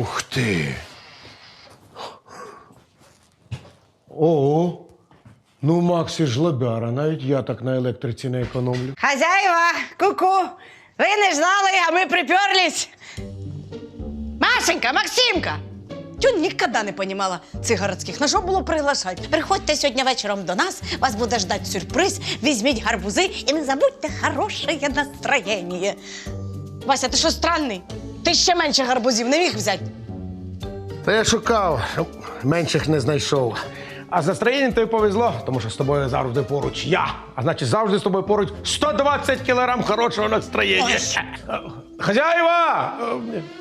Ух ти. Ого. Ну, Максі ж лобяра, навіть я так на електриці не економлю. Хозяева, ку-ку, ви не знали, а ми приперлись. Машенька, Максимка! Тю ніколи не понімала цих городських. На що було приглашати? Приходьте сьогодні вечором до нас, вас буде ждати сюрприз, візьміть гарбузи і не забудьте хороше настроєння. Вася, ти що странний? Ти ще менше гарбузів не міг взяти. Та я шукав, менших не знайшов. А з настроєнням тобі повезло, тому що з тобою завжди поруч я. А значить, завжди з тобою поруч 120 кілограм хорошого настроєння. Хазяєва!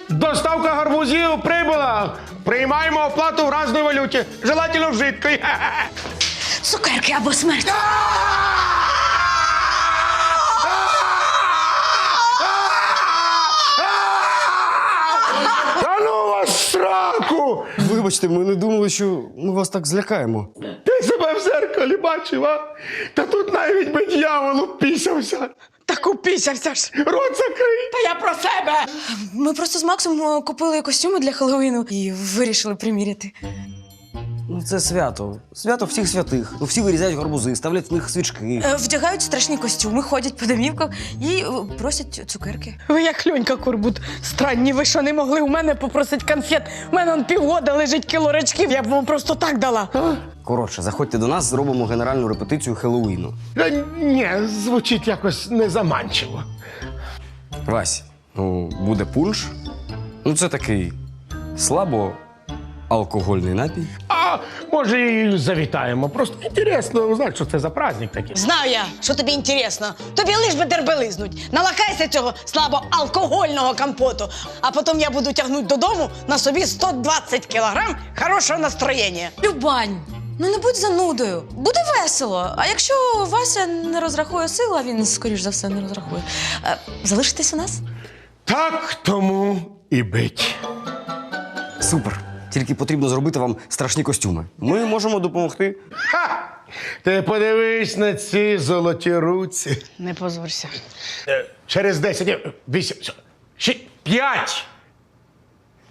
Доставка гарбузів прибула. Приймаємо оплату в разній валюті. Желательно в жидкої. Цукерки або смерть. Та ну вас в сраку! Вибачте, ми не думали, що ми вас так злякаємо. Ти себе в зеркалі бачив, а? Та тут навіть би дьявол упісявся. Так упісявся ж. Рот закрий. Та я про себе. Ми просто з Максом е, купили костюми для Хеллоуіну і вирішили приміряти. Ну, це свято. Свято всіх святих. Ну, всі вирізають гарбузи, ставлять в них свічки. Е, Вдягають страшні костюми, ходять по домівках і е, просять цукерки. Ви як Льонька Курбут. Странні, ви що не могли у мене попросити конфет? У мене он півгода лежить кіло рачків, я б вам просто так дала. Коротше, заходьте до нас, зробимо генеральну репетицію Хеллоуіну. Та ні, звучить якось незаманчиво. Вась, ну, буде пунш. Ну, це такий слабо алкогольний напій. А може і завітаємо. Просто інтересно знати, що це за праздник такий. Знаю я, що тобі інтересно. Тобі лиш би дербелизнуть. Налакайся цього слабо алкогольного компоту, а потім я буду тягнути додому на собі 120 кілограм хорошого настроєння. Любань, ну не будь занудою. Буде весело. А якщо Вася не розрахує сил, а він, скоріш за все, не розрахує. е, Залишитесь у нас? Так тому і бить. Супер. Тільки потрібно зробити вам страшні костюми. Ми можемо допомогти. Ха! Ти подивись на ці золоті руці. Не позорся. Е, Через 10, ні, 8, 6, 5.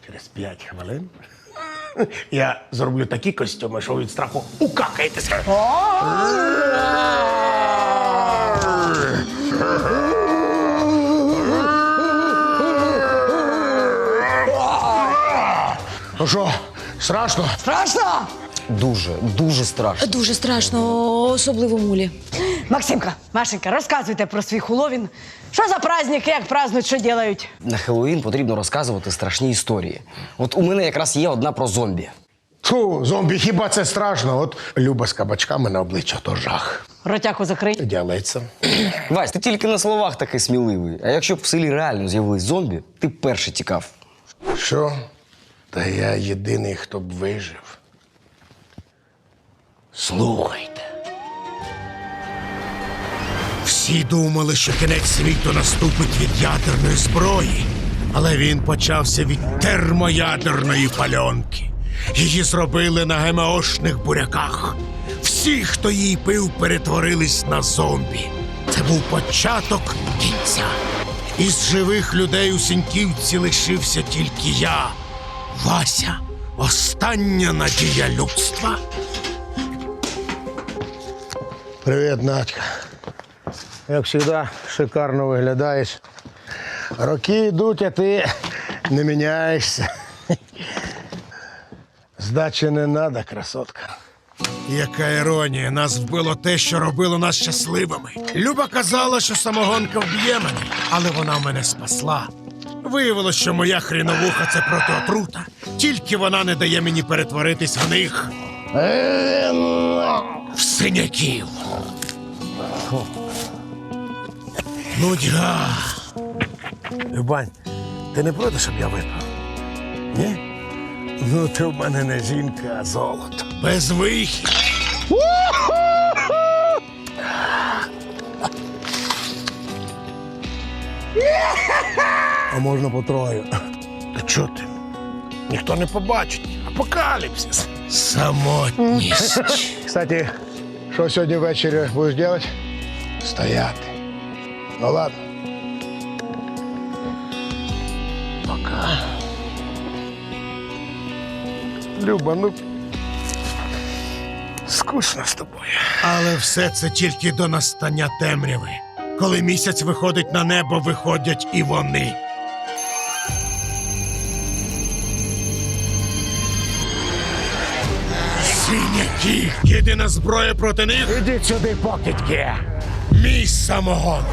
Через 5 хвилин я зроблю такі костюми, що ви від страху укакаєтеся. Ну що, страшно? Страшно? Дуже, дуже страшно. Дуже страшно, особливо мулі. Максимка, Машенька, розказуйте про свій хуловін. Що за праздник, як празднують, що ділають? На Хеллоуін потрібно розказувати страшні історії. От у мене якраз є одна про зомбі. Фу, зомбі, хіба це страшно? От Люба з кабачками на обличчя то жах. Ротяку закрий. Ділається. Вась, ти тільки на словах такий сміливий. А якщо б в селі реально з'явились зомбі, ти б перший тікав. Що? Та я єдиний, хто б вижив. Слухайте. Всі думали, що кінець світу наступить від ядерної зброї, але він почався від термоядерної пальонки. Її зробили на ГМОшних буряках. Всі, хто її пив, перетворились на зомбі. Це був початок кінця. Із живих людей у Сіньківці лишився тільки я, Вася, остання надія людства. Привіт, Надька. Як завжди, шикарно виглядаєш. Роки йдуть, а ти не міняєшся. Здачі не треба, красотка. Яка іронія, нас вбило те, що робило нас щасливими. Люба казала, що самогонка вб'є мене, але вона мене спасла. Виявилось, що моя хріновуха це протиотрута. Тільки вона не дає мені перетворитись в них. В синяків. Ну, дя. Любань, ти не проти, щоб я випив? Ні? Ну, ти в мене не жінка, а золото. Без вихід. А можна потрою. Та чого ти? Ніхто не побачить. Апокаліпсис. Самотність. Кстати, що сьогодні ввечері будеш робити? Стояти. Ну ладно. Пока. Люба, ну. Скучно з тобою. Але все це тільки до настання темряви. Коли місяць виходить на небо, виходять і вони. Синяки! Єдина зброя проти них Ідіть сюди, покидьки. мій самогон.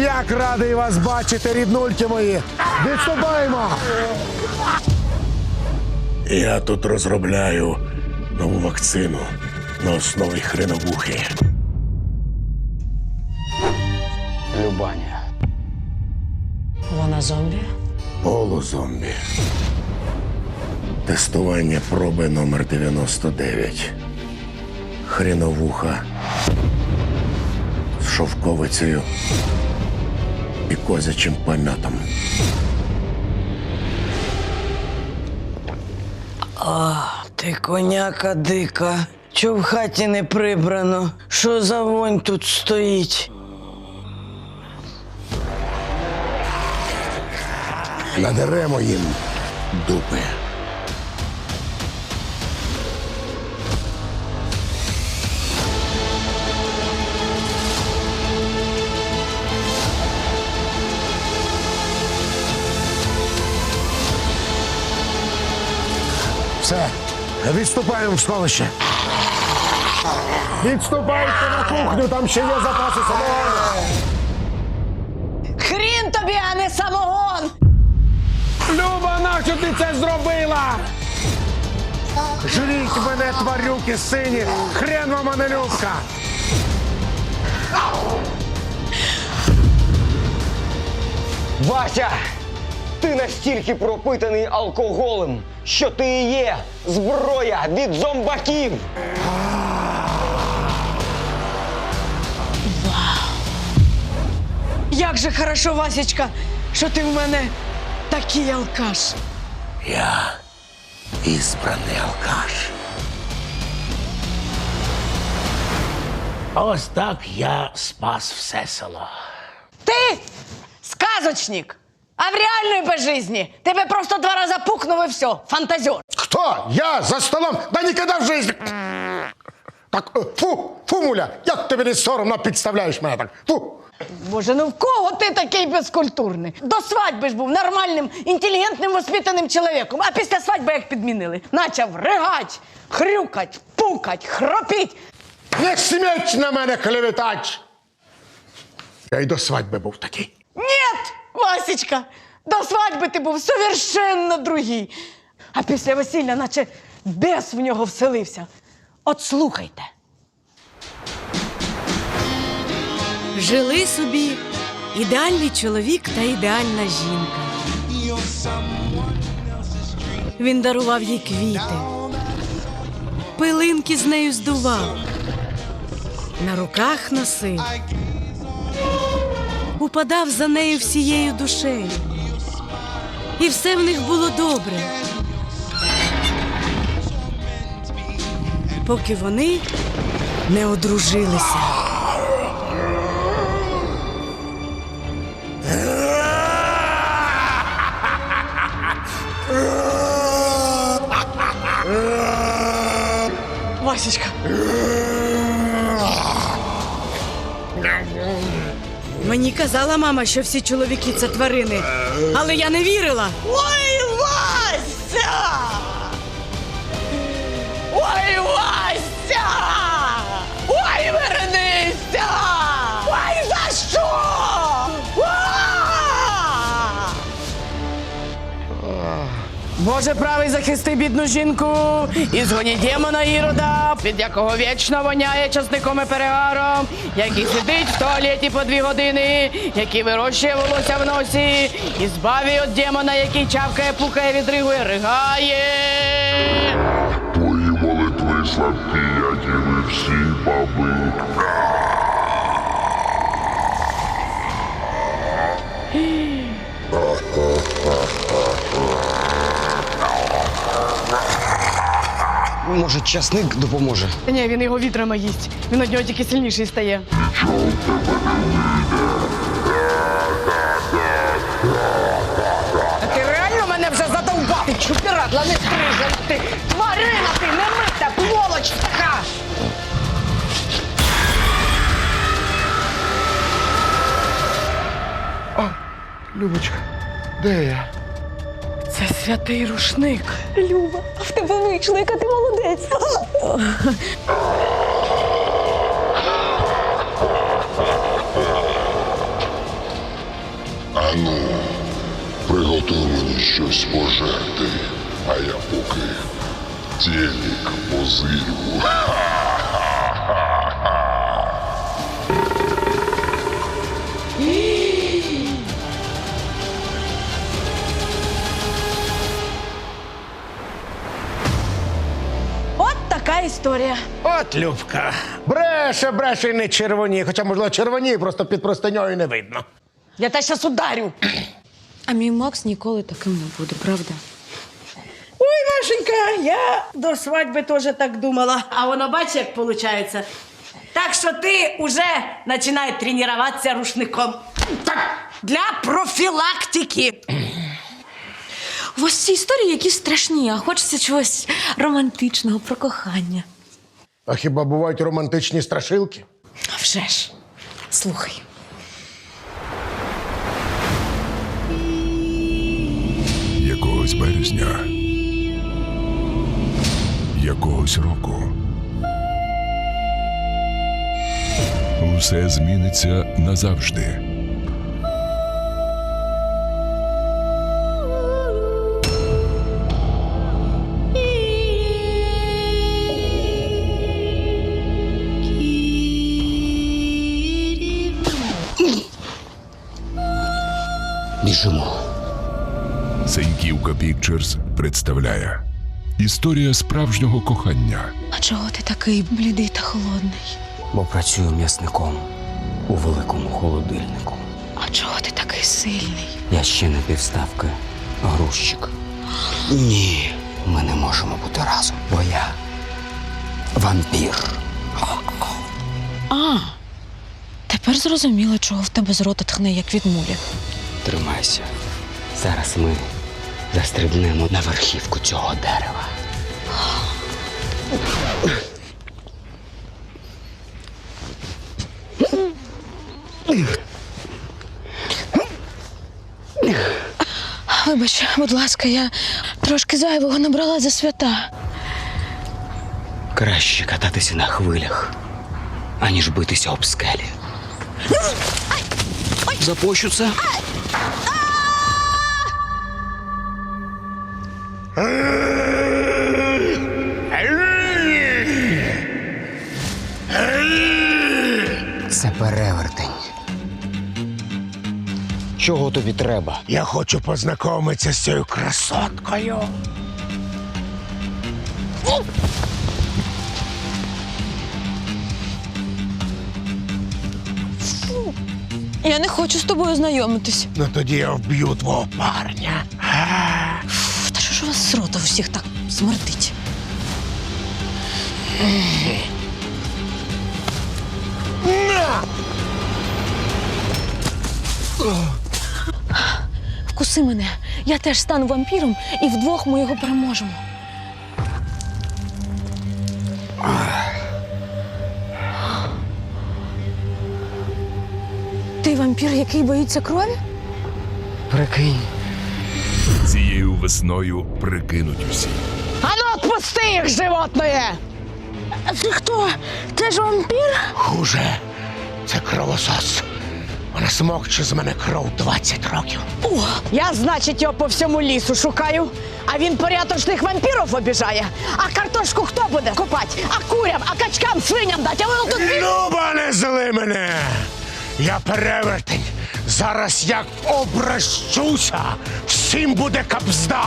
Як радий вас бачити, ріднульки мої. Відступаємо. Я тут розробляю нову вакцину на основі хреновухи. Любаня. Вона зомбі? Полузомбі. Тестування проби номер 99. Хреновуха з шовковицею і козячим помятом. Ти коняка дика. Чо в хаті не прибрано? Що за вонь тут стоїть? Надеремо їм дупи. Все, відступаємо в сховище. Відступайте на кухню, там ще є запаси самогону. Хрін тобі, а не самогон! Люба, нащо ти це зробила? Жріть мене, тварюки сині! Хрен вам, а не Любка! Вася! Ти настільки пропитаний алкоголем, що ти і є зброя від зомбаків! Як же хорошо, Васечка, що ти в мене такий алкаш. Я ізбраний алкаш. Ось так я спас все село. Ти сказочник! А в реальной по жизни тебе просто два раза пукнув і все, фантазер. Кто? Я за столом? Да никогда в жизни! Так, е, фу, фу, муля, як тобі не соромно підставляєш мене так? Фу! Боже, ну в кого ти такий безкультурний? До свадьби ж був нормальним, інтелігентним, воспитаним чоловіком, а після свадьби як підмінили. Начав ригать, хрюкать, пукать, хропіть. Не сміть на мене клеветать! Я й до свадьби був такий. Нет, Васечка, до свадьби ти був совершенно другий. А після весілля, наче бес в нього вселився. От слухайте. Жили собі ідеальний чоловік та ідеальна жінка. Він дарував їй квіти, пилинки з нею здував, на руках носив, упадав за нею всією душею. І все в них було добре. Поки вони не одружилися. Васечка, Мені казала мама, що всі чоловіки це тварини, але я не вірила. Ой, Вася! Ой, Вася! Боже правий захисти бідну жінку і згоніть демона Ірода, від якого вічно воняє часником і перегаром, який сидить в туалеті по дві години, який вирощує волосся в носі, і збаві від демона, який чавкає, пукає, відригує, ригає. Твої молитви слабкі, як і ви всі баби. Може, часник допоможе? Ні, він його вітрами їсть. Він від нього тільки сильніший стає. А ти реально мене вже задовбав? Ти чупірадла не стрижена, ти тварина, ти не мита, плолоч така! Любочка, де я? Це святий рушник. Люба, тебе вийшло, яка ти молодець. Ану, приготуй мені щось пожерти, а я поки тілік позирю. Історія. От Любка. Бреше, бреше, і не червоні. Хоча, можливо, червоні, просто під простиньою не видно. Я тебе щас ударю. А мій Макс ніколи таким не буде, правда? Ой, Машенька, я до свадьби теж так думала. А воно бачиш, як виходить. Так що ти уже починай тренуватися рушником. Так, для профілактики. У вас ці історії якісь страшні, а хочеться чогось романтичного про кохання. А хіба бувають романтичні страшилки? А вже ж. Слухай. Якогось березня. Якогось року. Усе зміниться назавжди. Біжимо. Сеньківка Пікчерс представляє Історія справжнього кохання. А чого ти такий блідий та холодний? Бо працюю м'ясником у великому холодильнику. А чого ти такий сильний? Я ще не півставки грузчик. Ні, ми не можемо бути разом, бо я вампір. А, тепер зрозуміло, чого в тебе з рота тхне, як від мулі. Тримайся. Зараз ми застрибнемо на верхівку цього дерева. Вибач, будь ласка, я трошки зайвого набрала за свята. Краще кататися на хвилях, аніж битися об скелі. Запощу це. Це перевертень. Чого тобі треба? Я хочу познайомитися з цією красоткою. Я не хочу з тобою знайомитись. Ну тоді я вб'ю твого парня. З рота всіх так смердить? Вкуси мене. Я теж стану вампіром, і вдвох ми його переможемо. Ти вампір, який боїться крові? Прикинь. Цією весною прикинуть усі. Ану, отпусти їх, животное! Ти хто? Ти ж вампір? Хуже. Це кровосос. Вона смокче з мене кров 20 років. Я, значить, його по всьому лісу шукаю, а він порядочних вампірів обіжає. А картошку хто буде копати? А курям, а качкам, свиням дать, а воно тут Люба, не зли мене! Я перевертень. Зараз як обращуся, всім буде капзда.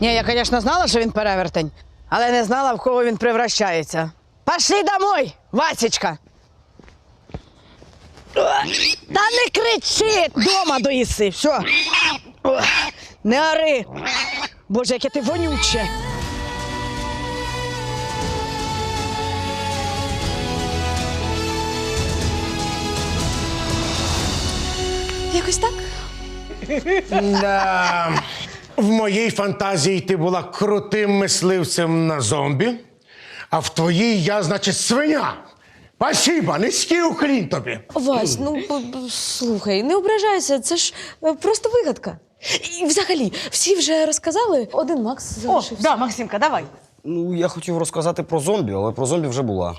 Ні, я, звісно, знала, що він перевертень, але не знала, в кого він превращається. Пошли домой, Васечка. Та не кричи! Дома доїси, все. Не ори! Боже, яке ти вонюче! Якось так? Да. В моїй фантазії ти була крутим мисливцем на зомбі, а в твоїй я, значить, свиня. Спасибо, низький уклін тобі. Вась, ну б- б- слухай, не ображайся, це ж е, просто вигадка. І взагалі, всі вже розказали, один Макс О, залишився. да, Максимка, давай. Ну, я хотів розказати про зомбі, але про зомбі вже була.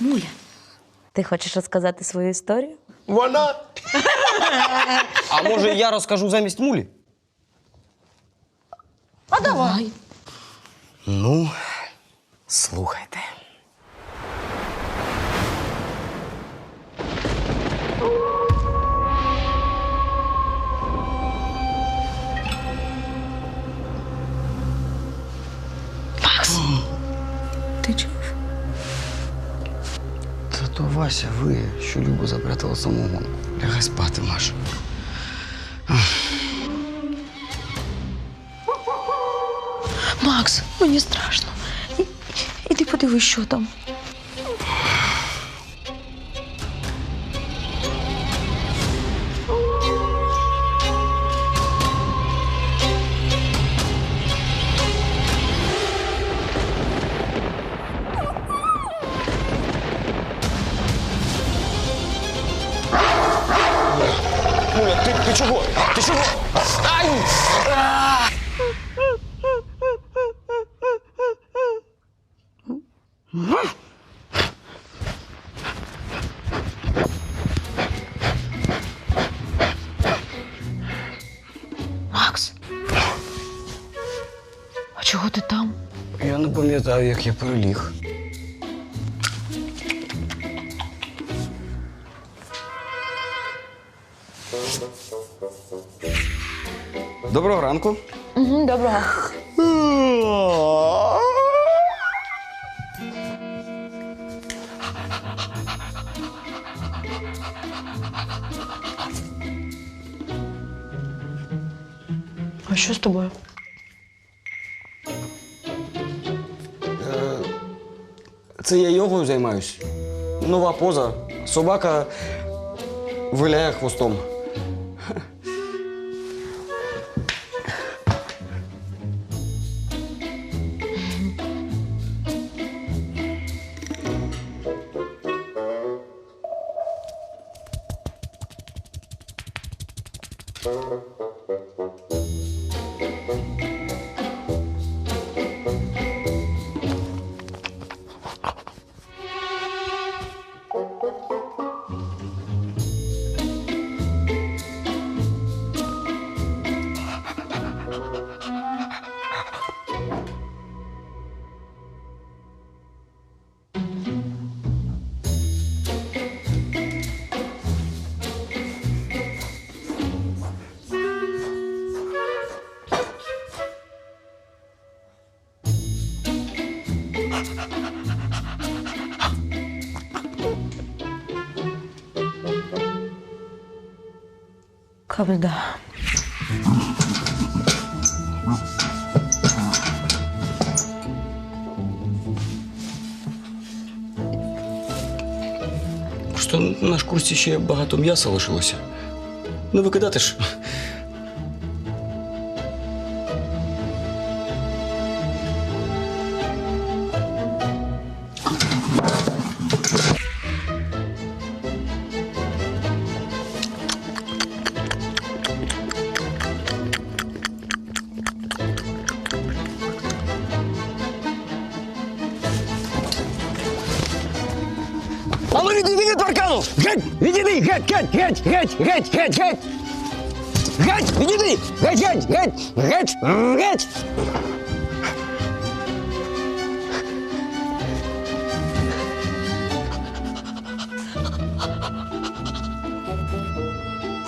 Муля, ти хочеш розказати свою історію? Вона А може я розкажу замість мулі? А давай. Ну, слухайте. Ти чув? Та то Вася, ви, що Любу запрятала самогонку. Лягай спати, Маша. Макс, мені страшно ти ви що там? Я переліг. Доброго ранку. Доброго. А що з тобою? Це я йогою займаюсь. Нова поза. Собака виляє хвостом. Кабда. Просто на шкурці ще багато м'яса лишилося. Не викидати ж. А ну відійди від паркану! Геть! Відійди! Геть! Геть! Геть! Геть! Геть! Геть! Геть! Геть! Відійди! Геть! Геть! Геть! Геть! Геть!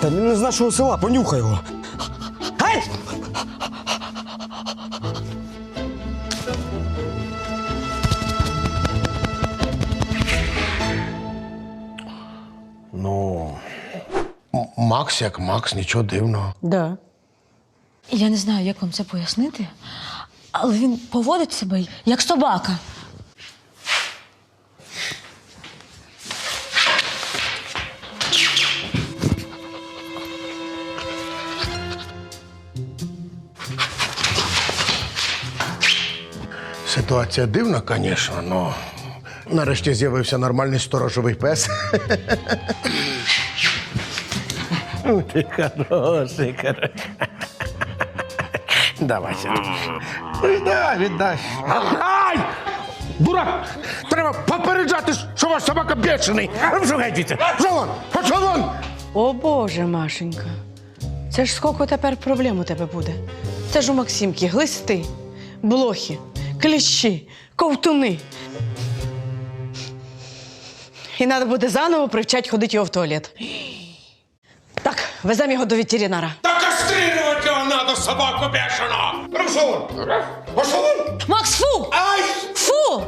Та не з нашого села, понюхай його. Макс як Макс, нічого дивного. Да. Я не знаю, як вам це пояснити, але він поводить себе як собака. Ситуація дивна, звісно, але нарешті з'явився нормальний сторожовий пес. Ну, Ти хороший, хороший. Давай, сядь. Віддай, віддай. Ай! Дурак! Треба попереджати, що ваш собака бешений. Пішов геть. Пішов вон! Пішов вон! О Боже, Машенька. Це ж скільки тепер проблем у тебе буде. Це ж у Максимки глисти, блохи, кліщі, ковтуни. І треба буде заново привчати ходити його в туалет. Веземо його до ветеринара. Та кастрирувати його надо, собаку вон! Пішов вон! Макс, фу! Ай! Фу!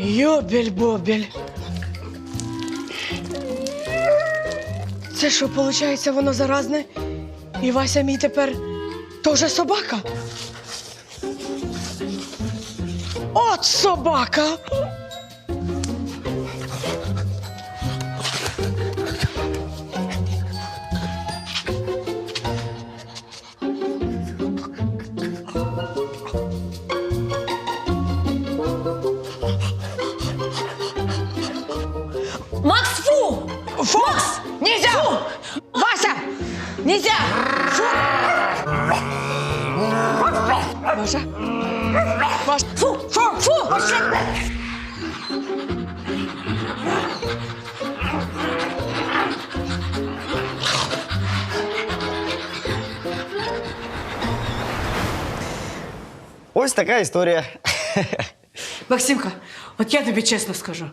Йобель-бобель. Це що, виходить, воно заразне? І Вася мій тепер теж собака? От собака! Макс, фу! Фокс! Нельзя! Фу! Вася! Нельзя! Фу! Маша? Маша? Фу! Фу! Фу! Ось така історія. Максимка, от я тобі чесно скажу.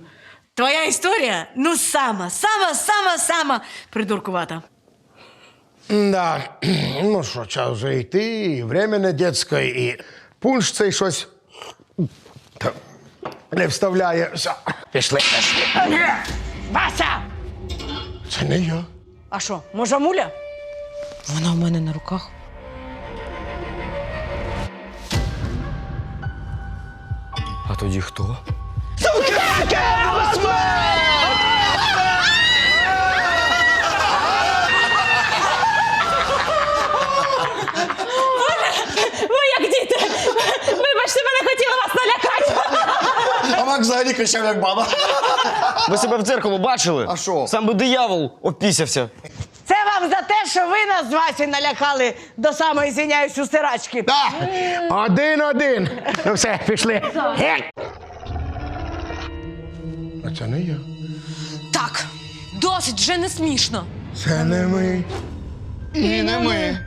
Твоя історія, ну сама, сама, сама, сама придуркувата. Да. Ну що, час вже йти, і время не дітське, і пунш цей щось не вставляє. Все, пішли. Вася! Це не я. А що, може муля? Вона у мене на руках. Тоді хто? Ви як діти! Вибачте, мене хотіла вас налякати! А Мак взагалі кричав, як баба. Ви себе в дзеркало бачили? А що? Сам би диявол опісявся. Вам за те, що ви нас з Васі налякали до самої звіняюсь у стирачки. Да. Один-один. Ну все, пішли. Геть. А це не я. Так, досить вже не смішно. Це не ми. І не ми.